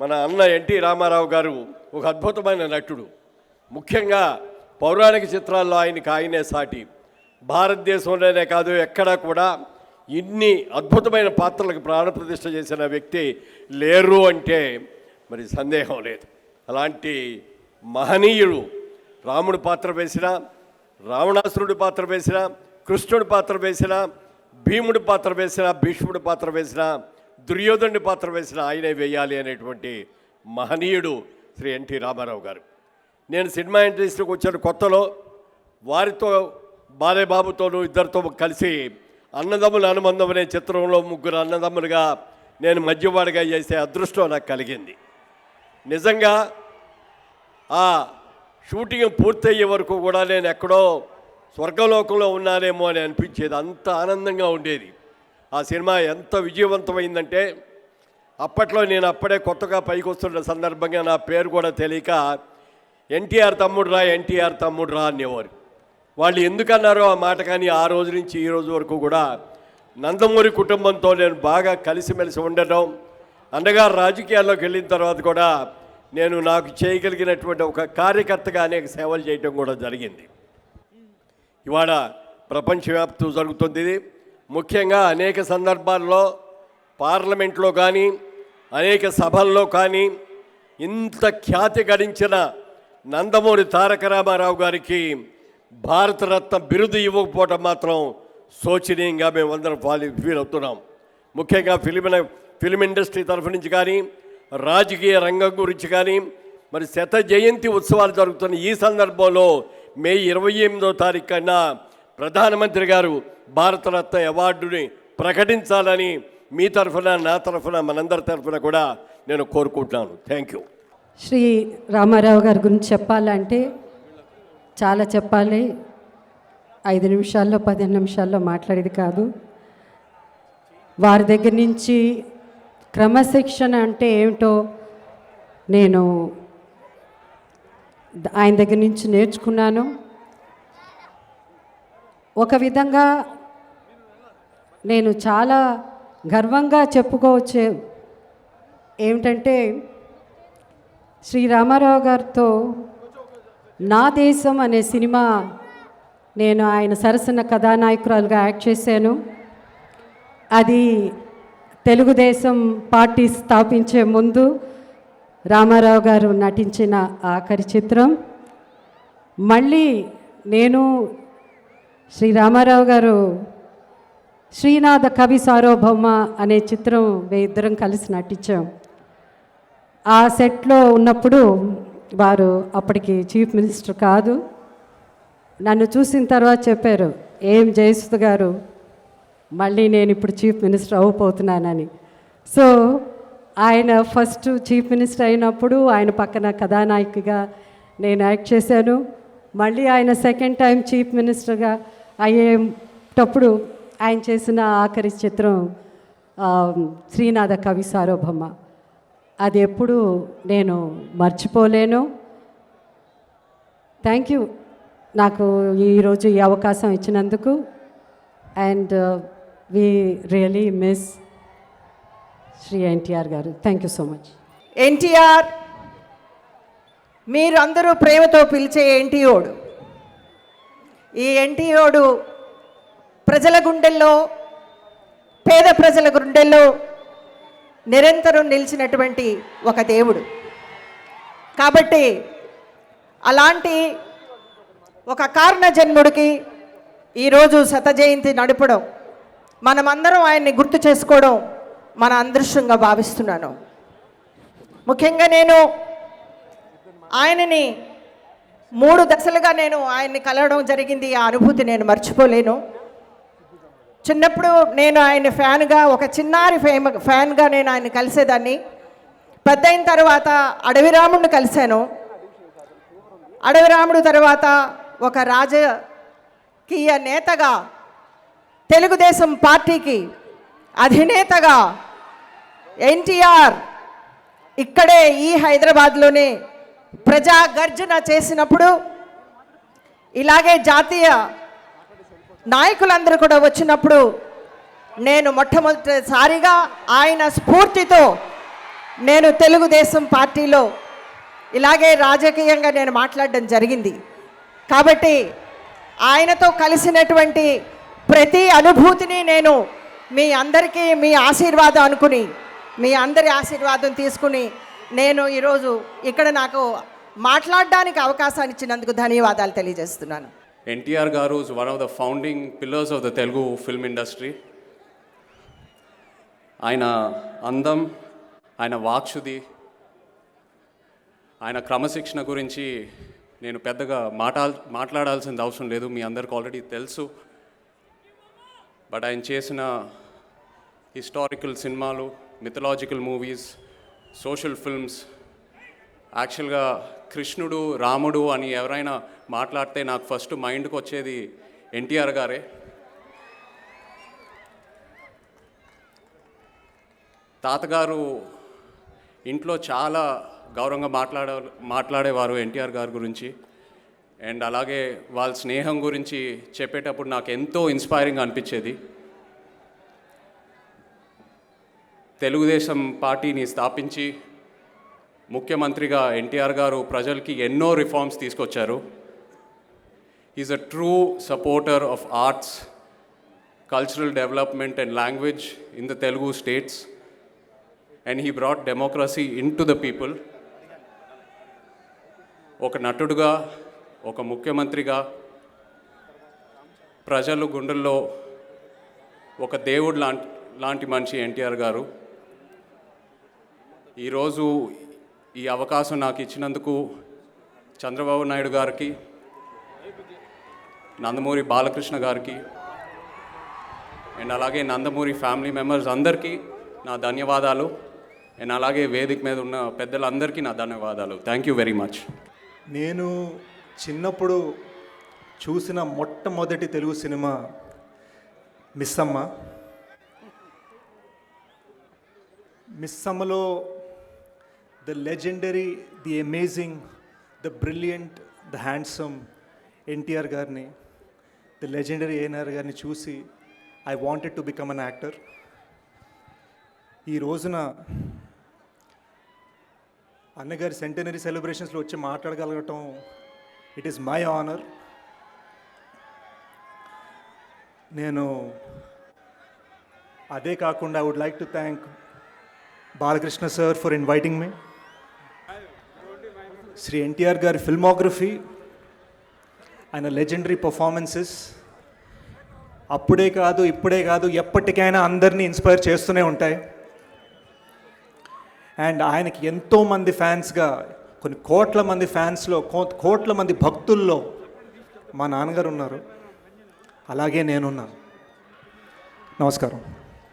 మన అన్న ఎన్టీ రామారావు గారు ఒక అద్భుతమైన నటుడు. ముఖ్యంగా పౌరాణిక చిత్రాల్లో ఆయనకి ఆయనే సాటి. భారతదేశంలోనే కాదు ఎక్కడా కూడా ఇన్ని అద్భుతమైన పాత్రలకు ప్రాణప్రతిష్ఠ చేసిన వ్యక్తి లేరు అంటే మరి సందేహం లేదు. అలాంటి మహనీయుడు రాముడు పాత్ర వేసిన రావణాసురుడి పాత్ర వేసిన కృష్ణుడి పాత్ర వేసిన భీముడి పాత్ర వేసిన భీష్ముడి పాత్ర వేసిన దుర్యోధనుడి పాత్ర వేసిన ఆయనే వేయాలి అనేటువంటి మహనీయుడు శ్రీ ఎన్టీ రామారావు గారు. నేను సినిమా ఇండస్ట్రీకి వచ్చిన కొత్తలో. వారితో బాలేబాబుతోనూ ఇద్దరితో కలిసి అన్నదమ్ముల అనుబంధం అనే చిత్రంలో ముగ్గురు అన్నదమ్ములుగా నేను మధ్యవాడిగా చేసే అదృష్టం నాకు కలిగింది. నిజంగా ఆ షూటింగ్ పూర్తయ్యే వరకు కూడా నేను ఎక్కడో స్వర్గలోకంలో ఉన్నానేమో అని అనిపించేది. అంత ఆనందంగా ఉండేది. ఆ సినిమా ఎంత విజయవంతమైందంటే అప్పట్లో నేను అప్పుడే కొత్తగా పైకి వస్తున్న సందర్భంగా నా పేరు కూడా తెలియక ఎన్టీఆర్ తమ్ముడు రా ఎన్టీఆర్ తమ్ముడు రా అనేవారు. వాళ్ళు ఎందుకన్నారో ఆ మాట కానీ ఆ రోజు నుంచి ఈ రోజు వరకు కూడా నందమూరి కుటుంబంతో నేను బాగా కలిసిమెలిసి ఉండటం అండగా రాజకీయాల్లోకి వెళ్ళిన తర్వాత కూడా నేను నాకు చేయగలిగినటువంటి ఒక కార్యకర్తగా అనేక సేవలు చేయటం కూడా జరిగింది. ఇవాళ ప్రపంచవ్యాప్తం జరుగుతుంది. ఇది ముఖ్యంగా అనేక సందర్భాల్లో పార్లమెంట్లో కానీ అనేక సభల్లో కానీ ఇంత ఖ్యాతి గడించిన నందమూరి తారక రామారావు గారికి భారతరత్న బిరుదు ఇవ్వకపోవటం మాత్రం శోచనీయంగా మేమందరం ఫాలి ఫీల్ అవుతున్నాం. ముఖ్యంగా ఫిలిం ఫిలిం ఇండస్ట్రీ తరఫు నుంచి కానీ రాజకీయ రంగం గురించి కానీ మరి శత జయంతి ఉత్సవాలు జరుగుతున్న ఈ సందర్భంలో మే ఇరవై ఎనిమిదో తారీఖు కన్నా ప్రధానమంత్రి గారు భారతరత్న అవార్డుని ప్రకటించాలని మీ తరఫున నా తరఫున మనందరి తరఫున కూడా నేను కోరుకుంటున్నాను. థ్యాంక్ యూ శ్రీ రామారావు గారి గురించి చెప్పాలంటే చాలా చెప్పాలి. ఐదు నిమిషాల్లో పదిహేను నిమిషాల్లో మాట్లాడేది కాదు. వారి దగ్గర నుంచి క్రమశిక్షణ అంటే ఏమిటో నేను ఆయన దగ్గర నుంచి నేర్చుకున్నాను. ఒక విధంగా నేను చాలా గర్వంగా చెప్పుకోవచ్చు ఏమిటంటే శ్రీ రామారావు గారితో నా దేశం అనే సినిమా నేను ఆయన సరసన కథానాయకురాలుగా యాక్ట్ చేశాను. అది తెలుగుదేశం పార్టీ స్థాపించే ముందు రామారావు గారు నటించిన ఆఖరి చిత్రం. మళ్ళీ నేను శ్రీ రామారావు గారు శ్రీనాథ కవి సార్వభౌమ అనే చిత్రం మే ఇద్దరం కలిసి నటించాం. ఆ సెట్లో ఉన్నప్పుడు వారు అప్పటికి చీఫ్ మినిస్టర్ కాదు. నన్ను చూసిన తర్వాత చెప్పారు ఏం జయసుధ గారు మళ్ళీ నేను ఇప్పుడు చీఫ్ మినిస్టర్ అవ్వబోతున్నానని. సో ఆయన ఫస్ట్ చీఫ్ మినిస్టర్ అయినప్పుడు ఆయన పక్కన కథానాయికగా నేను యాక్ట్ చేశాను. మళ్ళీ ఆయన సెకండ్ టైం చీఫ్ మినిస్టర్గా అయ్యేటప్పుడు ఆయన చేసిన ఆఖరి చిత్రం శ్రీనాథ కవి సారోభమ్మ. అది ఎప్పుడు నేను మర్చిపోలేను. థ్యాంక్ యూ నాకు ఈరోజు ఈ అవకాశం ఇచ్చినందుకు. And we really miss Shri NTR garu. Thank you so much NTR మీరందరూ ప్రేమతో పిలిచే ఎన్టీఓడు. ఈ ఎన్టీఓడు ప్రజల గుండెల్లో పేద ప్రజల గుండెల్లో నిరంతరం నిలిచినటువంటి ఒక దేవుడు. కాబట్టి అలాంటి ఒక కారణ జన్ముడికి ఈరోజు శత జయంతి నడపడం మనమందరం ఆయన్ని గుర్తు చేసుకోవడం మన అదృష్టంగా భావిస్తున్నాను. ముఖ్యంగా నేను ఆయనని మూడు దశలుగా నేను ఆయన్ని కలవడం జరిగింది. ఆ అనుభూతి నేను మర్చిపోలేను. చిన్నప్పుడు నేను ఆయన ఫ్యాన్గా ఒక చిన్నారి ఫేమ ఫ్యాన్గా నేను ఆయన కలిసేదాన్ని. పెద్ద అయిన తర్వాత అడవిరాముడిని కలిశాను. అడవిరాముడు తర్వాత ఒక రాజకీయ నేతగా తెలుగుదేశం పార్టీకి అధినేతగా ఎన్టీఆర్ ఇక్కడే ఈ హైదరాబాద్లోనే ప్రజా గర్జన చేసినప్పుడు ఇలాగే జాతీయ నాయకులందరూ కూడా వచ్చినప్పుడు నేను మొట్టమొదటిసారిగా ఆయన స్ఫూర్తితో నేను తెలుగుదేశం పార్టీలో ఇలాగే రాజకీయంగా నేను మాట్లాడడం జరిగింది. కాబట్టి ఆయనతో కలిసినటువంటి ప్రతి అనుభూతిని నేను మీ అందరికీ మీ ఆశీర్వాదం అనుకుని మీ అందరి ఆశీర్వాదం తీసుకుని నేను ఈరోజు ఇక్కడ నాకు మాట్లాడడానికి అవకాశాన్ని ఇచ్చినందుకు ధన్యవాదాలు తెలియజేస్తున్నాను. NTR garu one of the founding founding of the Telugu film industry ఆయన అందం ఆయన వాక్షుది ఆయన క్రమశిక్షణ గురించి నేను పెద్దగా మాటా మాట్లాడాల్సిన అవసరం లేదు మీ అందరికి ఆల్రెడీ తెలుసు. బట్ ఆయన చేసిన హిస్టారికల్ సినిమాలు మిథలాజికల్ మూవీస్ సోషల్ ఫిల్మ్స్. యాక్చువల్గా కృష్ణుడు రాముడు అని ఎవరైనా మాట్లాడితే నాకు ఫస్ట్ మైండ్కి వచ్చేది ఎన్టీఆర్ గారే. తాతగారు ఇంట్లో చాలా గౌరవంగా మాట్లాడ మాట్లాడేవారు ఎన్టీఆర్ గారి గురించి. అండ్ అలాగే వాళ్ళ స్నేహం గురించి చెప్పేటప్పుడు నాకు ఎంతో ఇన్స్పైరింగ్ అనిపించేది. తెలుగుదేశం పార్టీని స్థాపించి ముఖ్యమంత్రిగా ఎన్టీఆర్ గారు ప్రజలకి ఎన్నో రిఫార్మ్స్ తీసుకొచ్చారు. Is a true supporter of arts cultural development and language in the Telugu states and he brought democracy into the people ఒక నటుడుగా ఒక ముఖ్యమంత్రిగా ప్రజలు గుండెల్లో ఒక దేవుడు లాంటి లాంటి మనిషి ఎన్టీఆర్ గారు. ఈరోజు ఈ అవకాశం నాకు ఇచ్చినందుకు చంద్రబాబు నాయుడు గారికి నందమూరి బాలకృష్ణ గారికి అండ్ అలాగే నందమూరి ఫ్యామిలీ మెంబర్స్ అందరికీ నా ధన్యవాదాలు. అండ్ అలాగే వేదిక మీద ఉన్న పెద్దలందరికీ నా ధన్యవాదాలు. థ్యాంక్ యూ వెరీ మచ్ నేను చిన్నప్పుడు చూసిన మొట్టమొదటి Telugu cinema Missamma. మిస్సమ్మలో the legendary the amazing the brilliant the handsome NTR గారిని ద లెజెండరీ ఏఎన్ఆర్ గారిని చూసి I wanted to become an actor ఈ రోజున అన్నగారి సెంటనరీ సెలబ్రేషన్స్లో వచ్చి మాట్లాడగలగటం ఇట్ ఈస్ మై ఆనర్ నేను అదే కాకుండా I would like to thank Balakrishna sir for inviting me Shri NTR గారి ఫిల్మోగ్రఫీ ఆయన లెజెండరీ పర్ఫార్మెన్సెస్. అప్పుడే కాదు ఇప్పుడే కాదు ఎప్పటికైనా అందరినీ ఇన్స్పైర్ చేస్తూనే ఉంటాయి. అండ్ ఆయనకి ఎంతోమంది ఫ్యాన్స్గా కొన్ని కోట్ల మంది ఫ్యాన్స్లో కో- కోట్ల మంది భక్తుల్లో మా నాన్నగారు ఉన్నారు. అలాగే నేనున్నాను. నమస్కారం.